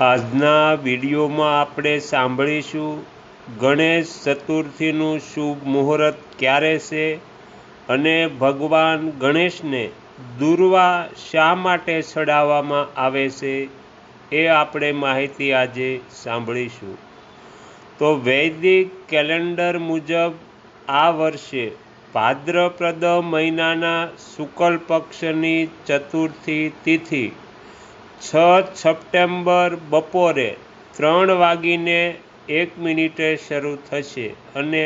આજના વિડીયોમાં આપણે સાંભળીશું ગણેશ ચતુર્થીનું શુભ મુહૂર્ત ક્યારે છે અને ભગવાન ગણેશને દુર્વા શા માટે ચડાવવામાં આવે છે એ આપણે માહિતી આજે સાંભળીશું. તો વૈદિક કેલેન્ડર મુજબ આ વર્ષે ભાદ્રપ્રદ મહિનાના શુક્લ પક્ષની ચતુર્થી તિથિ છ સપ્ટેમ્બર બપોરે ત્રણ વાગીને એક મિનિટે શરૂ થશે અને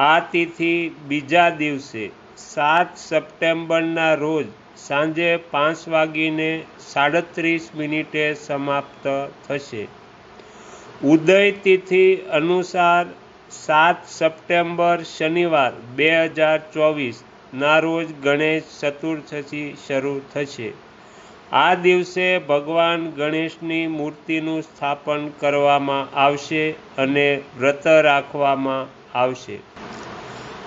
આ તિથિ બીજા દિવસે, સાત સપ્ટેમ્બરના રોજ સાંજે પાંચ વાગીને સાડત્રીસ મિનિટે સમાપ્ત થશે. ઉદય તિથિ અનુસાર સાત સપ્ટેમ્બર શનિવાર બે હજાર ચોવીસના રોજ ગણેશ ચતુર્થથી શરૂ થશે. આ દિવસે ભગવાન ગણેશની મૂર્તિનું સ્થાપન કરવામાં આવશે અને વ્રત રાખવામાં આવશે.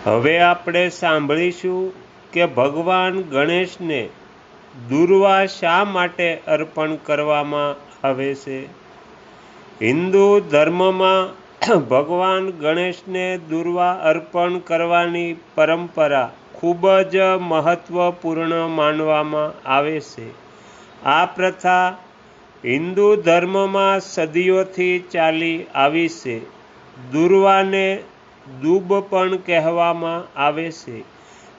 હવે આપણે સાંભળીશું કે ભગવાન ગણેશને દુર્વા શા માટે અર્પણ કરવામાં આવે છે? હિન્દુ ધર્મમાં ભગવાન ગણેશને દુર્વા અર્પણ કરવાની પરંપરા ખૂબ જ મહત્ત્વપૂર્ણ માનવામાં આવે છે. આ પ્રથા હિન્દુ ધર્મમાં સદીઓથી ચાલી આવી છે. દુર્વાને દુબ પણ કહેવામાં આવે છે.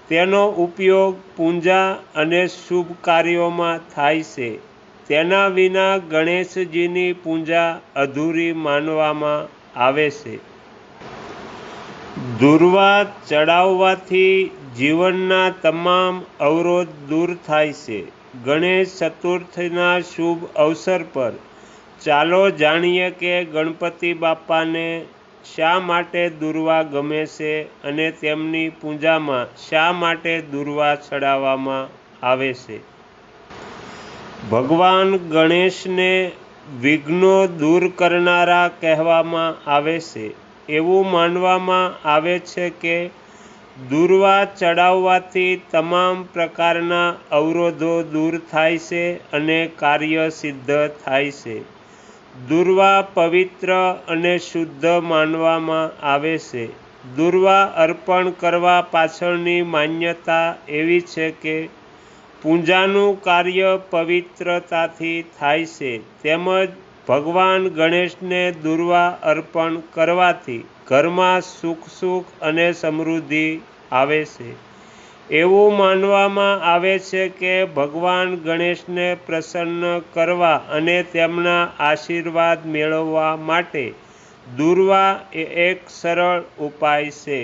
તેનો ઉપયોગ પૂજા અને શુભ કાર્યોમાં થાય છે. તેના વિના ગણેશજીની પૂજા અધૂરી માનવામાં આવે છે. દુર્વા ચડાવવાથી જીવનના તમામ અવરોધ દૂર થાય છે. ગણેશ ચતુર્થીના શુભ અવસર પર ચાલો જાણીએ કે ગણપતિ બાપાને શા માટે દુર્વા ગમે છે અને તેમની પૂજામાં શા માટે દુર્વા ચડાવવામાં આવે છે? ભગવાન ગણેશને વિઘ્નો દૂર કરનારા કહેવામાં આવે છે. એવું માનવામાં આવે છે કે દુર્વા ચડાવવાથી તમામ પ્રકારના અવરોધો દૂર થાય છે અને કાર્ય સિદ્ધ થાય છે. દુર્વા પવિત્ર અને શુદ્ધ માનવામાં આવે છે. દુર્વા અર્પણ કરવા પાછળની માન્યતા એવી છે કે પૂજાનું કાર્ય પવિત્રતાથી થાય છે. તેમજ ભગવાન ગણેશને દુર્વા અર્પણ કરવાથી ઘરમાં સુખ સુખ અને સમૃદ્ધિ આવે છે. એવું માનવામાં આવે છે કે ભગવાન ગણેશને પ્રસન્ન કરવા અને તેમના આશીર્વાદ મેળવવા માટે દુર્વા એ એક સરળ ઉપાય છે.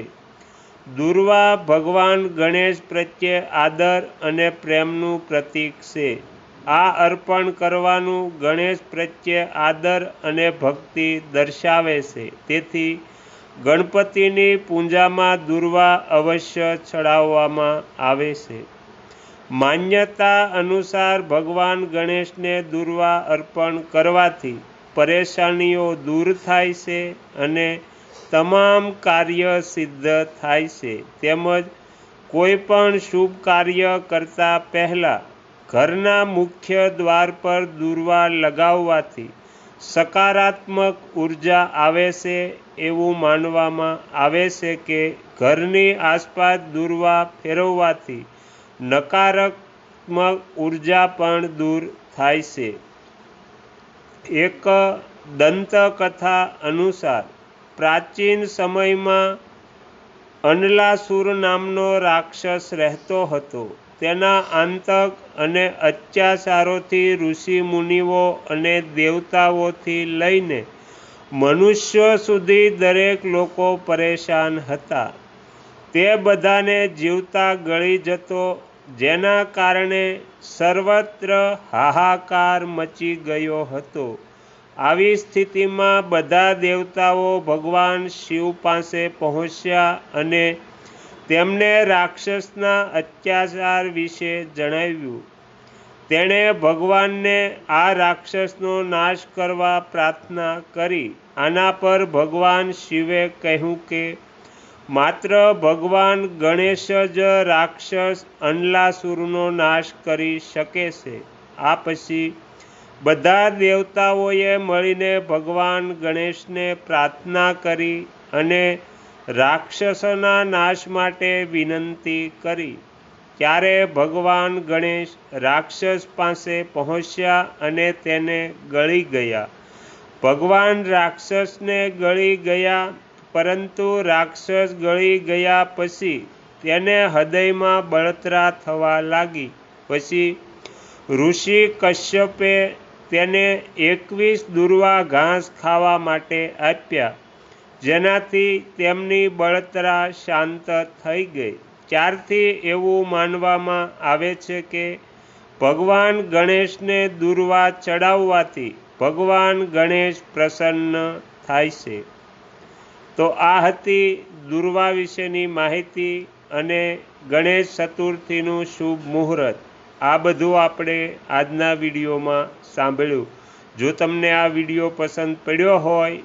દુર્વા ભગવાન ગણેશ પ્રત્યે આદર અને પ્રેમનું પ્રતીક છે. આ અર્પણ કરવાનું ગણેશ પ્રત્યે આદર અને ભક્તિ દર્શાવે છે. તેથી ગણપતિની પૂજામાં દુર્વા અવશ્ય ચડાવવામાં આવે છે. માન્યતા અનુસાર ભગવાન ગણેશને દુર્વા અર્પણ કરવાથી પરેશાનીઓ દૂર થાય છે અને તમામ કાર્ય સિદ્ધ થાય છે. તેમજ કોઈ પણ શુભ કાર્ય કરતાં પહેલાં ઘરના મુખ્ય દ્વાર પર દુર્વા લગાવવાથી સકારાત્મક ઊર્જા આવે છે એવું માનવામાં આવે છે કે ઘરની આસપાસ દૂરવા ફેરવવાથી નકારાત્મક ઊર્જા પણ દૂર થાય છે. એક દંતકથા અનુસાર, પ્રાચીન સમયમાં અનલાસુર નામનો રાક્ષસ રહેતો હતો. તેના આંતક અને અત્યાચારોથી ઋષિ મુનિઓ અને દેવતાઓથી લઈને મનુષ્યો સુધી દરેક લોકો પરેશાન હતા. તે બધાને જીવતા ગળી જતો, જેના કારણે સર્વત્ર હાહાકાર મચી ગયો હતો. આવી સ્થિતિમાં બધા દેવતાઓ ભગવાન શિવ પાસે પહોંચ્યા અને તેમને રાક્ષસના અત્યાચાર વિશે જણાવ્યું. તેણે ભગવાનને આ રાક્ષસનો નાશ કરવા પ્રાર્થના કરી. આના પર ભગવાન શિવે કહ્યું કે, માત્ર ભગવાન ગણેશ જ રાક્ષસ અનલાસુરનો નાશ કરી શકે છે. આ પછી બધા દેવતાઓએ મળીને ભગવાન ગણેશને પ્રાર્થના કરી અને રાક્ષસોના નાશ માટે વિનંતી કરી. ત્યારે ભગવાન ગણેશ રાક્ષસ પાસે પહોંચ્યા અને તેને ગળી ગયા. ભગવાન રાક્ષસને ગળી ગયા, પરંતુ રાક્ષસ ગળી ગયા પછી તેને હૃદયમાં બળતરા થવા લાગી. પછી ઋષિ કશ્યપે તેને એકવીસ દુર્વા ઘાસ ખાવા માટે આપ્યા. જેનાથી તેમની બળતરા શાંત થઈ ગઈ. ત્યારથી એવું માનવામાં આવે છે કે ભગવાન ગણેશને દુર્વા ચડાવવાથી ભગવાન ગણેશ પ્રસન્ન થાય છે. તો આ હતી દુર્વા વિશેની માહિતી અને ગણેશ ચતુર્થીનું શુભ મુહૂર્ત. આ બધું આપણે આજના વિડીયોમાં સાંભળ્યું. જો તમને આ વીડિયો પસંદ પડ્યો હોય